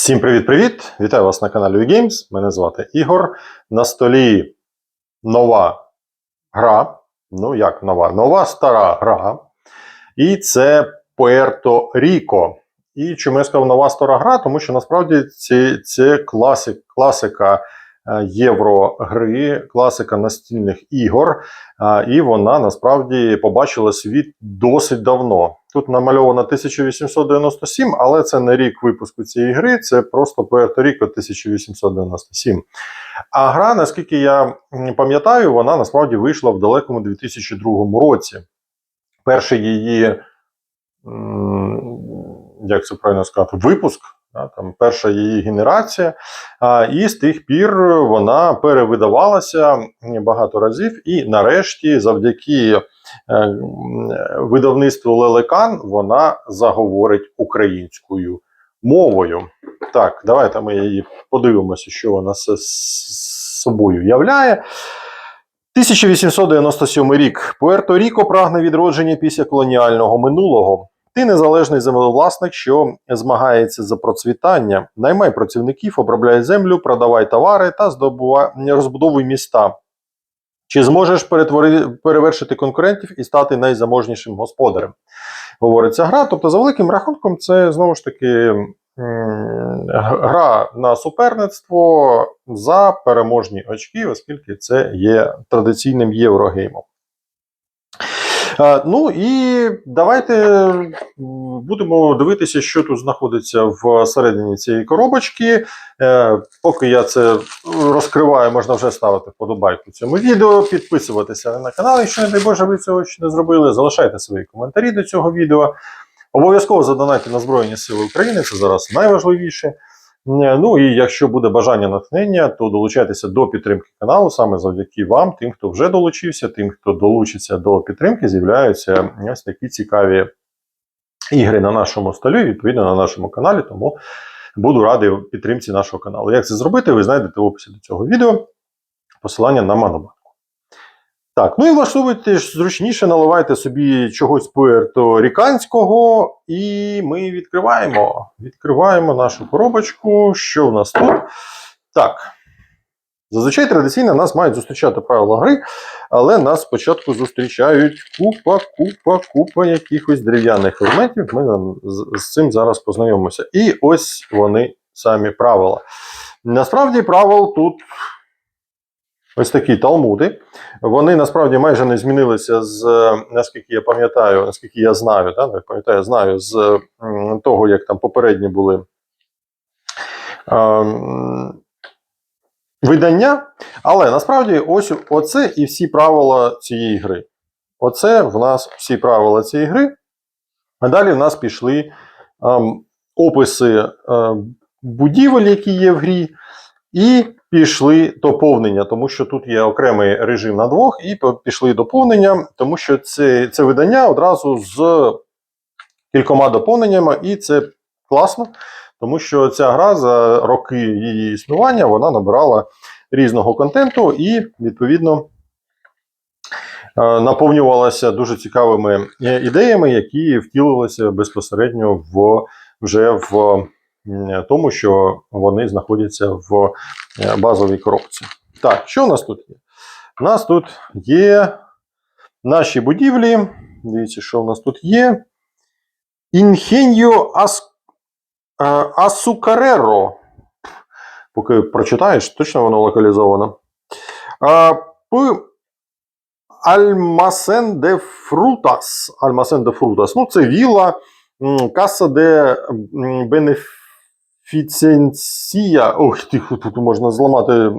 Всім привіт-привіт! Вітаю вас на каналі WeGames. Мене звати Ігор. На столі нова гра. Ну, як нова? Нова стара гра. І це Puerto Rico. І чому я сказав нова стара гра? Тому що насправді це, класик, класика єврогри, класика настільних ігор. І вона насправді побачила світ досить давно. Тут намальовано 1897, але це не рік випуску цієї гри, це просто Rico 1897. А гра, наскільки я пам'ятаю, вона насправді вийшла в далекому 2002 році. Перший її, як це правильно сказати, випуск. Там перша її генерація, і з тих пір вона перевидавалася багато разів. І нарешті, завдяки е, видавництву Лелекан, вона заговорить українською мовою. Так, давайте ми її подивимося, що вона с- собою являє. 1897 рік. Пуерто-Ріко прагне відродження після колоніального минулого. Ти незалежний землевласник, що змагається за процвітання. Наймай працівників, обробляй землю, продавай товари та здобувай розбудовуй міста. Чи зможеш перевершити конкурентів і стати найзаможнішим господарем? Говориться гра. Тобто, за великим рахунком, це знову ж таки гра на суперництво за переможні очки, оскільки це є традиційним єврогеймом. Е, Ну і давайте будемо дивитися, що тут знаходиться всередині цієї коробочки. Е, Поки я це розкриваю, можна вже ставити вподобайку цьому відео, підписуватися на канал, якщо, не дай Боже, ви цього ще не зробили. Залишайте свої коментарі до цього відео. Обов'язково задонайте на Збройні Сили України, це зараз найважливіше. Е, Ну і якщо буде бажання натхнення, то долучайтеся до підтримки каналу саме завдяки вам, тим, хто вже долучився, тим, хто долучиться до підтримки, з'являються ось такі цікаві ігри на нашому столі, відповідно на нашому каналі. Тому буду радий підтримці нашого каналу. Як це зробити, ви знайдете в описі до цього відео посилання на Монобанку. Так, ну і влаштовуйтесь зручніше, наливайте собі чогось пуерторіканського, і ми відкриваємо. Відкриваємо нашу коробочку. Що в нас тут? Так. Зазвичай традиційно нас мають зустрічати правила гри, але нас спочатку зустрічають купа, купа, купа якихось дерев'яних елементів. Ми з цим зараз познайомимося. І ось вони самі правила. Насправді правил тут ось такі талмуди. Вони насправді майже не змінилися з е, наскільки я пам'ятаю, наскільки я знаю, та, не пам'ятаю, знаю з того, як там попередні були. ем, Видання, але насправді ось оце і всі правила цієї гри. Оце в нас всі правила цієї гри. А далі в нас пішли ем, описи е, будівель, які є в грі, і пішли доповнення, тому що тут є окремий режим на двох, і пішли доповнення, тому що це, це видання одразу з кількома доповненнями, і це класно, тому що ця гра за роки її існування вона набирала різного контенту і, відповідно, е, наповнювалася дуже цікавими е, ідеями, які втілилися безпосередньо в вже в тому, що вони знаходяться в е, базовій коробці. Так, що у нас тут є? У нас тут є наші будівлі. Дивіться, що у нас тут є. Інхеньо е, Асукареро. Поки прочитаєш, точно воно локалізовано. П. Альмасен де Фрутас. Альмасен де Фрутас. Ну, це віла. Каса де м, Бенефіценція. Ох, тихо, тут можна зламати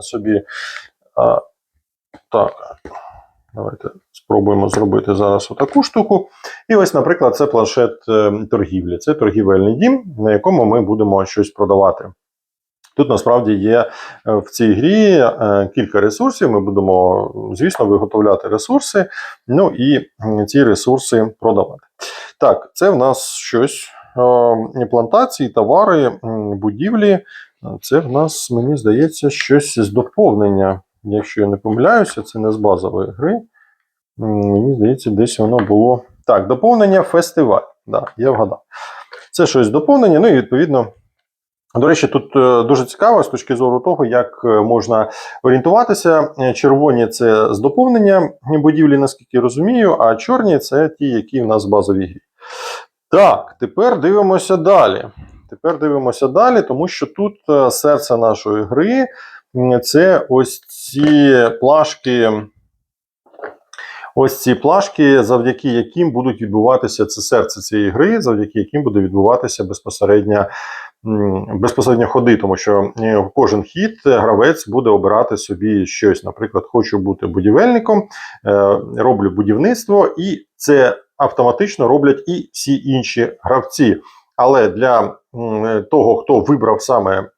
собі. А, так. Давайте спробуємо зробити зараз отаку штуку. І ось, наприклад, це планшет е, торгівлі. Це торгівельний дім, на якому ми будемо щось продавати. Тут насправді є е, в цій грі е, кілька ресурсів. Ми будемо, звісно, виготовляти ресурси, ну і ці ресурси продавати. Так, це в нас щось. Е, Плантації, товари, будівлі. Це в нас, мені здається, щось з доповнення. Якщо я не помиляюся, це не з базової гри. Мені здається, десь воно було. Так, доповнення фестиваль. Да, я вгадав. Це щось доповнення, ну і відповідно До речі, тут е, дуже цікаво з точки зору того, як е, можна орієнтуватися. Е, Червоні це з доповнення будівлі, наскільки розумію, а чорні це ті, які в нас в базовій грі. Так, тепер дивимося далі. Тепер дивимося далі, тому що тут е, серце нашої гри це ось ці плашки. Ось ці плашки, завдяки яким будуть відбуватися це серце цієї гри, завдяки яким буде відбуватися безпосередньо, безпосередньо ходи, тому що е, в кожен хід е, гравець буде обирати собі щось. Наприклад, хочу бути будівельником, е, роблю будівництво, і це автоматично роблять і всі інші гравці. Але для того, хто вибрав саме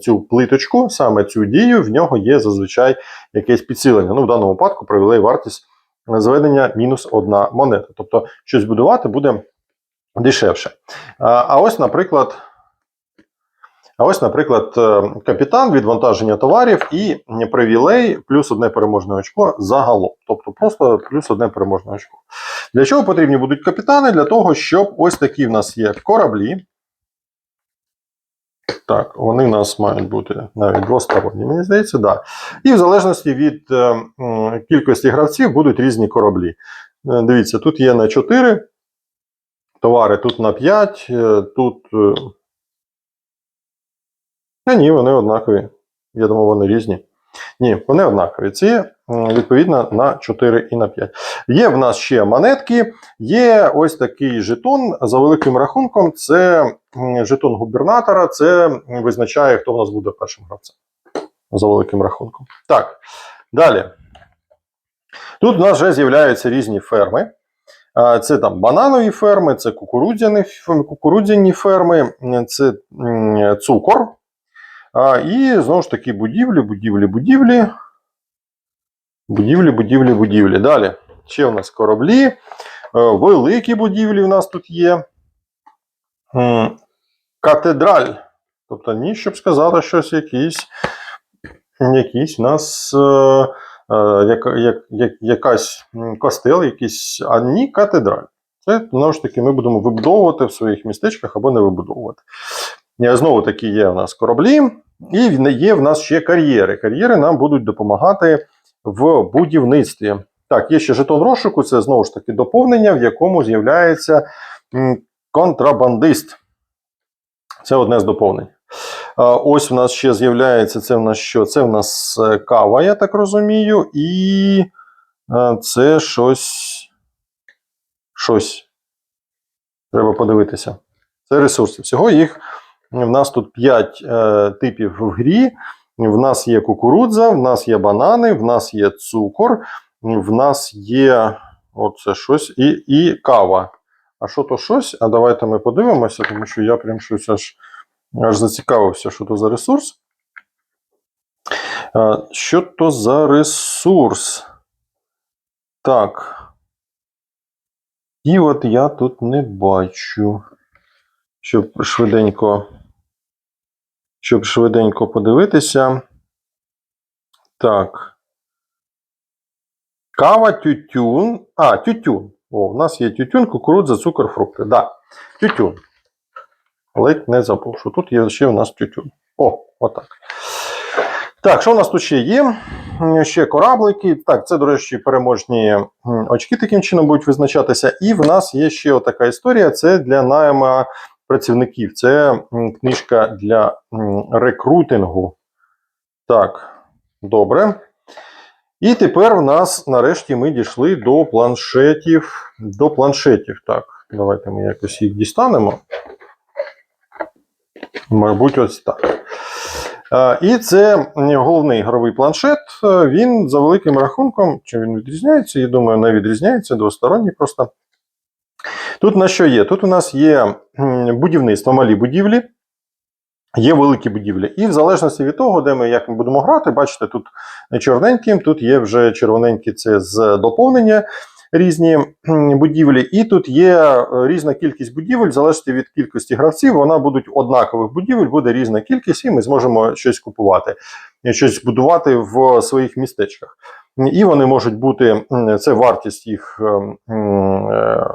цю плиточку, саме цю дію, в нього є зазвичай якесь підсилення. Ну, в даному випадку привілей вартість зведення мінус одна монета. Тобто щось будувати буде дешевше. А ось, наприклад. А ось, наприклад, е, капітан, відвантаження товарів і привілей плюс одне переможне очко загалом. Тобто просто плюс одне переможне очко. Для чого потрібні будуть капітани? Для того, щоб ось такі в нас є кораблі. Так, вони в нас мають бути навіть двосторонні, мені здається, да. І в залежності від е, кількості гравців будуть різні кораблі. Е, Дивіться, тут є на 4 товари, тут на 5, е, тут. Та ні, вони однакові. Я думаю, вони різні. Ні, вони однакові. Ці відповідно на 4 і на 5. Є в нас ще монетки, є ось такий жетон. За великим рахунком, це жетон губернатора. Це визначає, хто в нас буде першим гравцем. За великим рахунком. Так, далі. Тут у нас вже з'являються різні ферми. Це там бананові ферми, це кукурудзяні, ферми, це цукор. І знову ж таки будівлі, будівлі, будівлі. Будівлі, будівлі, будівлі. Далі. Ще у нас кораблі. Е, Великі будівлі в нас тут є. Катедраль. Тобто, ні, щоб сказати щось якийсь, якийсь у нас е, е, як, як, якась костел, якийсь, а ні, катедраль. Це знову ж таки ми будемо вибудовувати в своїх містечках або не вибудовувати. Знову таки є у нас кораблі, і в- є в нас ще кар'єри. Кар'єри нам будуть допомагати в будівництві. Так, є ще жетон розшуку, це знову ж таки доповнення, в якому з'являється контрабандист. Це одне з доповнень. Ось в нас ще з'являється це в нас що? Це в нас е, кава, я так розумію, і е, це щось. Щось. Треба подивитися. Це ресурси. Всього їх в нас тут 5 е, типів в грі. В нас є кукурудза, в нас є банани, в нас є цукор, в нас є оце щось і, і кава. А що то щось? А давайте ми подивимося, тому що я прям щось аж, аж зацікавився, що то за ресурс. Е, Що то за ресурс? Так. І от я тут не бачу. Щоб швиденько. Щоб швиденько подивитися. Так. Кава, тютюн. А, тютюн. О, у нас є тютюн, кукурудза, цукор, фрукти. Да. Тютюн. Ледь не забув, що тут є ще у нас тютюн. О, отак. Так, що у нас тут ще є? Ще кораблики. Так, це, до речі, переможні очки таким чином будуть визначатися. І в нас є ще така історія: це для найма працівників. Це книжка для рекрутингу. Так, добре. І тепер в нас нарешті ми дійшли до планшетів. До планшетів. Так, давайте ми якось їх дістанемо. Мабуть, ось так. І це головний ігровий планшет. Е, Він за великим рахунком, чи він відрізняється? Я думаю, не відрізняється, двосторонній просто. Тут на що є? Тут у нас є будівництво, малі будівлі, є великі будівлі. І в залежності від того, де ми як ми будемо грати, бачите, тут чорненьким, тут є вже червоненькі це з доповнення різні будівлі. І тут є е, різна кількість будівель, в залежності від кількості гравців, вона будуть однакових будівель, буде різна кількість, і ми зможемо щось купувати, щось будувати в своїх містечках. І вони можуть бути, це вартість їх ем, е,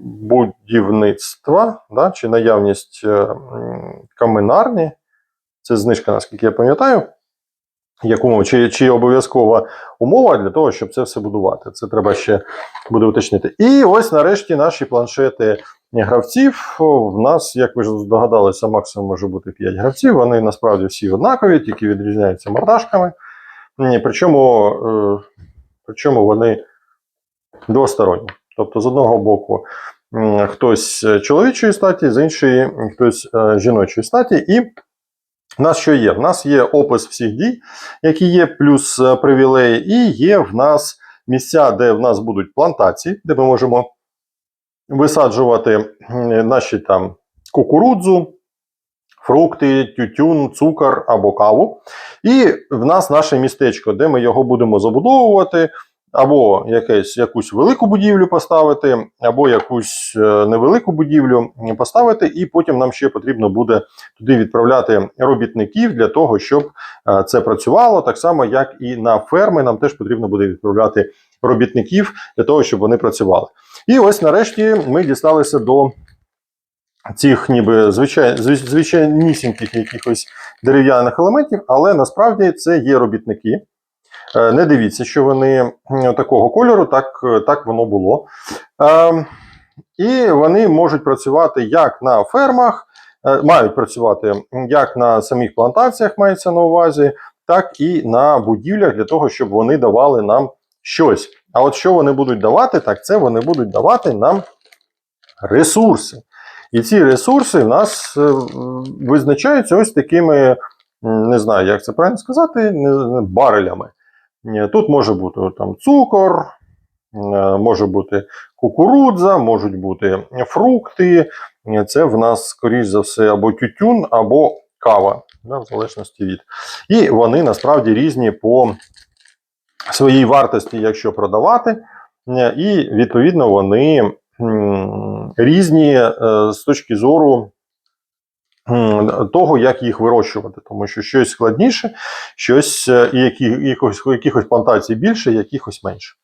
будівництва, да, чи наявність е, каменарні. Це знижка, наскільки я пам'ятаю. Як чи, чи обов'язкова умова для того, щоб це все будувати. Це треба ще буде уточнити. І ось нарешті наші планшети гравців. В нас, як ви ж здогадалися, максимум може бути 5 гравців. Вони насправді всі однакові, тільки відрізняються мордашками. Причому, е, причому вони двосторонні. Тобто, з одного боку, хтось чоловічої статі, з іншої хтось е, жіночої статі. І в нас що є? В нас є опис всіх дій, які є, плюс е, привілеї, і є в нас місця, де в нас будуть плантації, де ми можемо висаджувати наші там кукурудзу, фрукти, тютюн, цукор або каву. І в нас наше містечко, де ми його будемо забудовувати, або якесь, якусь велику будівлю поставити, або якусь е, невелику будівлю поставити, і потім нам ще потрібно буде туди відправляти робітників для того, щоб е, це працювало. Так само, як і на ферми, нам теж потрібно буде відправляти робітників для того, щоб вони працювали. І ось нарешті ми дісталися до цих ніби звичай, звичайнісіньких якихось дерев'яних елементів, але насправді це є робітники. Е, Не дивіться, що вони такого кольору, так, е, так воно було. Е, І вони можуть працювати як на фермах, мають працювати як на самих плантаціях, мається на увазі, так і на будівлях для того, щоб вони давали нам щось. А от що вони будуть давати, так це вони будуть давати нам ресурси. І ці ресурси в нас визначаються ось такими, не знаю, як це правильно сказати, барелями. Е, Тут може бути там цукор, е, може бути кукурудза, можуть бути фрукти. Е, Це в нас, скоріш за все, або тютюн, або кава, да, в залежності від. І вони насправді різні по своїй вартості, якщо продавати. І відповідно вони різні з точки зору того, як їх вирощувати, тому що щось складніше, щось е, і які, якихось, якихось плантацій більше, якихось менше.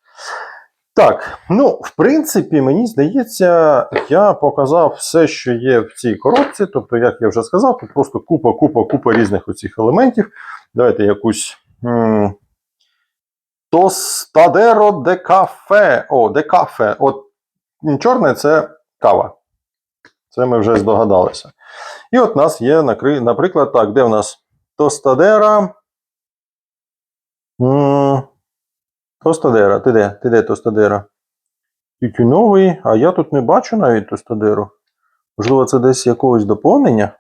Так, ну, в принципі, мені здається, я показав все, що є в цій коробці. Тобто, як я вже сказав, тут просто купа, купа, купа різних оцих елементів. Давайте якусь. Тостадеро де кафе. О, де кафе. От чорне це кава. Це ми вже здогадалися. І от у нас є, наприклад, так, де в нас Тостадера. Тостадера. Ти де? Ти де Тостадера? Тютюновий, а я тут не бачу навіть Тостадеру. Можливо, це десь якогось доповнення?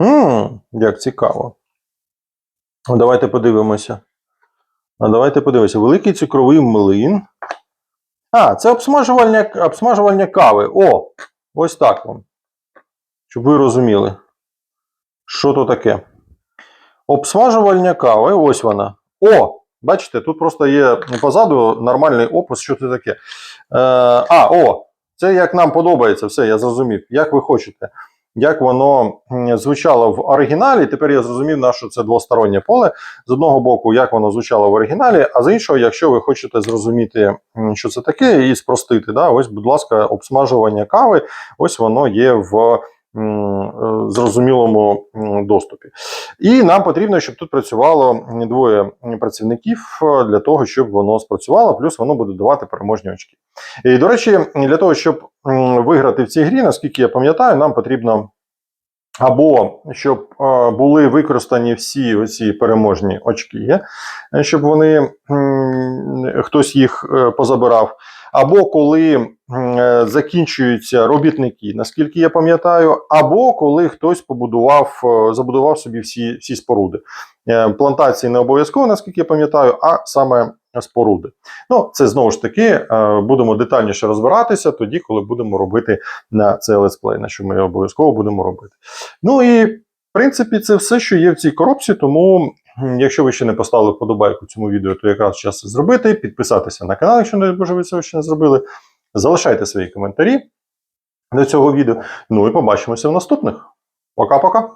Ммм, як цікаво. Ну, Давайте подивимося. А давайте подивимося. Великий цукровий млин. А, це обсмажування, обсмажування кави. О, ось так вам. Щоб ви розуміли, що то таке. Обсмажування кави, ось вона. О! Бачите, тут просто є позаду нормальний опис, що це таке. Е, а, о! Це як нам подобається, все, я зрозумів. Як ви хочете. Як воно звучало в оригіналі, тепер я зрозумів, на що це двостороннє поле. З одного боку, як воно звучало в оригіналі, а з іншого, якщо ви хочете зрозуміти, що це таке, і спростити, да, ось, будь ласка, обсмажування кави, ось воно є в зрозумілому доступі. І нам потрібно, щоб тут працювало двоє працівників е, для того, щоб воно спрацювало, плюс воно буде давати переможні очки. І, до речі, для того, щоб виграти в цій грі, наскільки я пам'ятаю, нам потрібно або щоб е, були використані всі оці переможні очки, е, щоб вони хтось їх е, позабирав, або коли е, закінчуються робітники, наскільки я пам'ятаю, або коли хтось побудував, е, забудував собі всі, всі споруди. Е, Плантації не обов'язково, наскільки я пам'ятаю, а саме споруди. Ну, це знову ж таки будемо детальніше розбиратися тоді, коли будемо робити на це летсплей, на що ми обов'язково будемо робити. Ну і в принципі, це все, що є в цій коробці. Тому, якщо ви ще не поставили вподобайку цьому відео, то якраз час це зробити. Підписатися на канал, якщо не може ви цього ще не зробили. Залишайте свої коментарі до цього відео. Ну і побачимося в наступних. Пока-пока.